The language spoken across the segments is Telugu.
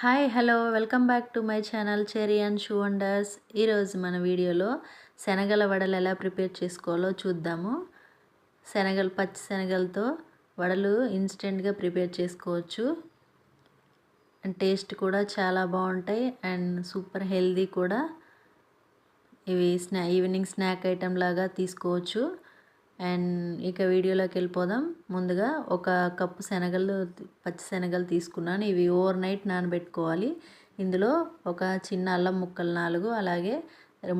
Hi hello. Welcome back to my channel cherry and shoe wonders. ఈరోజు మన వీడియోలో శనగల వడలు ఎలా ప్రిపేర్ చేసుకోవాలో చూద్దాము. శనగలు పచ్చి శనగలతో వడలు ఇన్స్టెంట్గా ప్రిపేర్ చేసుకోవచ్చు. అండ్ టేస్ట్ కూడా చాలా బాగుంటాయి అండ్ సూపర్ హెల్దీ కూడా. ఇవి స్నా ఈవినింగ్ స్నాక్ ఐటెం లాగా తీసుకోవచ్చు. అండ్ ఇక వీడియోలోకి వెళ్ళిపోదాం. ముందుగా ఒక కప్పు శనగలు పచ్చి శనగలు తీసుకున్నాను. ఇవి ఓవర్ నైట్ నానబెట్టుకోవాలి. ఇందులో ఒక చిన్న అల్లం ముక్కలు నాలుగు అలాగే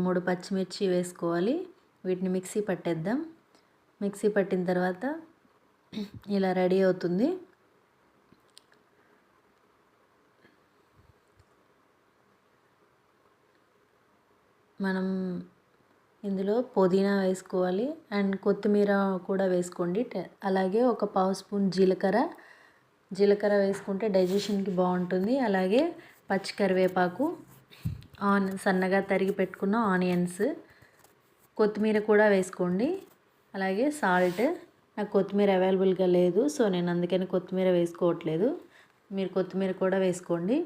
మూడు పచ్చిమిర్చి వేసుకోవాలి. వీటిని మిక్సీ పట్టేద్దాం. మిక్సీ పట్టిన తర్వాత ఇలా రెడీ అవుతుంది. మనం ఇందులో పుదీనా వేసుకోవాలి అండ్ కొత్తిమీర కూడా వేసుకోండి. అలాగే ఒక పావు స్పూన్ జీలకర్ర. జీలకర్ర వేసుకుంటే డైజెషన్కి బాగుంటుంది. అలాగే పచ్చి కరివేపాకు ఆన్ సన్నగా తరిగి పెట్టుకున్న ఆనియన్స్. కొత్తిమీర కూడా వేసుకోండి. అలాగే సాల్ట్. నాకు కొత్తిమీర అవైలబుల్గా లేదు సో నేను అందుకని కొత్తిమీర వేసుకోవట్లేదు. మీరు కొత్తిమీర కూడా వేసుకోండి.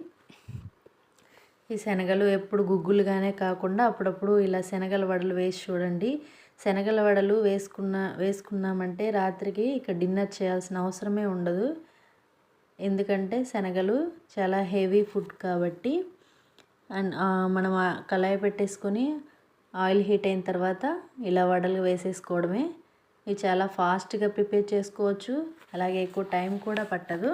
ఈ శనగలు ఎప్పుడు గుగ్గులుగానే కాకుండా అప్పుడప్పుడు ఇలా శనగల వడలు వేసి చూడండి. శనగల వడలు వేసుకున్న వేసుకున్నామంటే రాత్రికి ఇక డిన్నర్ చేయాల్సిన అవసరమే ఉండదు. ఎందుకంటే శనగలు చాలా హెవీ ఫుడ్ కాబట్టి అండ్ మనం కళాయి పెట్టేసుకొని ఆయిల్ హీట్ అయిన తర్వాత ఇలా వడలు వేసేసుకోవడమే. ఇవి చాలా ఫాస్ట్గా ప్రిపేర్ చేసుకోవచ్చు. అలాగే ఎక్కువ టైం కూడా పట్టదు.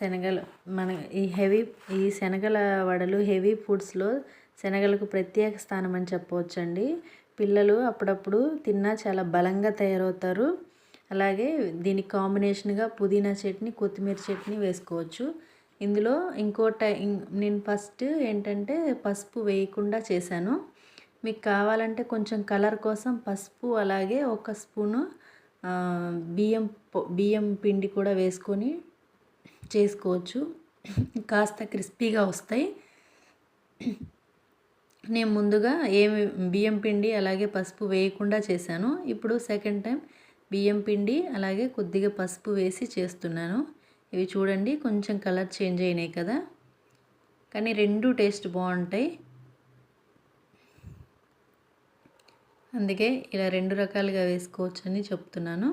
శనగలు మన ఈ హెవీ ఈ శనగల వడలు హెవీ ఫుడ్స్లో శనగలకు ప్రత్యేక స్థానం అని చెప్పవచ్చండి. పిల్లలు అప్పుడప్పుడు తిన్నా చాలా బలంగా తయారవుతారు. అలాగే దీనికి కాంబినేషన్గా పుదీనా చట్నీ కొత్తిమీర చట్నీ వేసుకోవచ్చు. ఇందులో ఇంకో టై నేను ఫస్ట్ ఏంటంటే పసుపు వేయకుండా చేశాను. మీకు కావాలంటే కొంచెం కలర్ కోసం పసుపు అలాగే ఒక స్పూను బియ్యం బియ్యం పిండి కూడా వేసుకొని చేసుకోవచ్చు. కాస్త క్రిస్పీగా వస్తాయి. నేను ముందుగా ఏమి బియ్యం పిండి అలాగే పసుపు వేయకుండా చేశాను. ఇప్పుడు సెకండ్ టైం బియ్యం పిండి అలాగే కొద్దిగా పసుపు వేసి చేస్తున్నాను. ఇవి చూడండి కొంచెం కలర్ చేంజ్ అయినాయి కదా. కానీ రెండు టేస్ట్ బాగుంటాయి. అందుకే ఇలా రెండు రకాలుగా వేసుకోవచ్చు అని చెప్తున్నాను.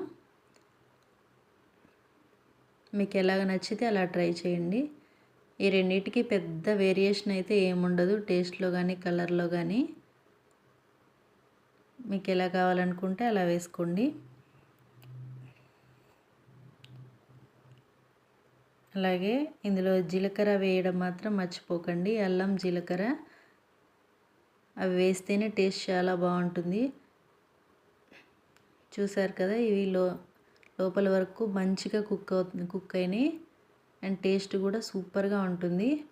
మీకు ఎలాగ నచ్చితే అలా ట్రై చేయండి. ఈ రెండింటికి పెద్ద వేరియేషన్ అయితే ఏముండదు. టేస్ట్లో కానీ కలర్లో కానీ మీకు ఎలా కావాలనుకుంటే అలా వేసుకోండి. అలాగే ఇందులో జీలకర్ర వేయడం మాత్రం మర్చిపోకండి. అల్లం జీలకర్ర. అవి వేస్తేనే టేస్ట్ చాలా బాగుంటుంది. చూసారు కదా ఇవి లో లోపల వరకు మంచిగా కుక్ కుక్ అయినాయి. అండ్ టేస్ట్ కూడా సూపర్గా ఉంటుంది.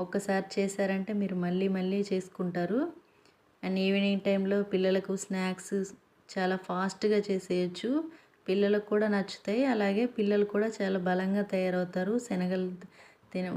ఒక్కసారి చేశారంటే మీరు మళ్ళీ మళ్ళీ చేసుకుంటారు. అండ్ ఈవినింగ్ టైంలో పిల్లలకు స్నాక్స్ చాలా ఫాస్ట్గా చేసేయచ్చు. పిల్లలకు కూడా నచ్చుతాయి. అలాగే పిల్లలు కూడా చాలా బలంగా తయారవుతారు. శనగలు తిన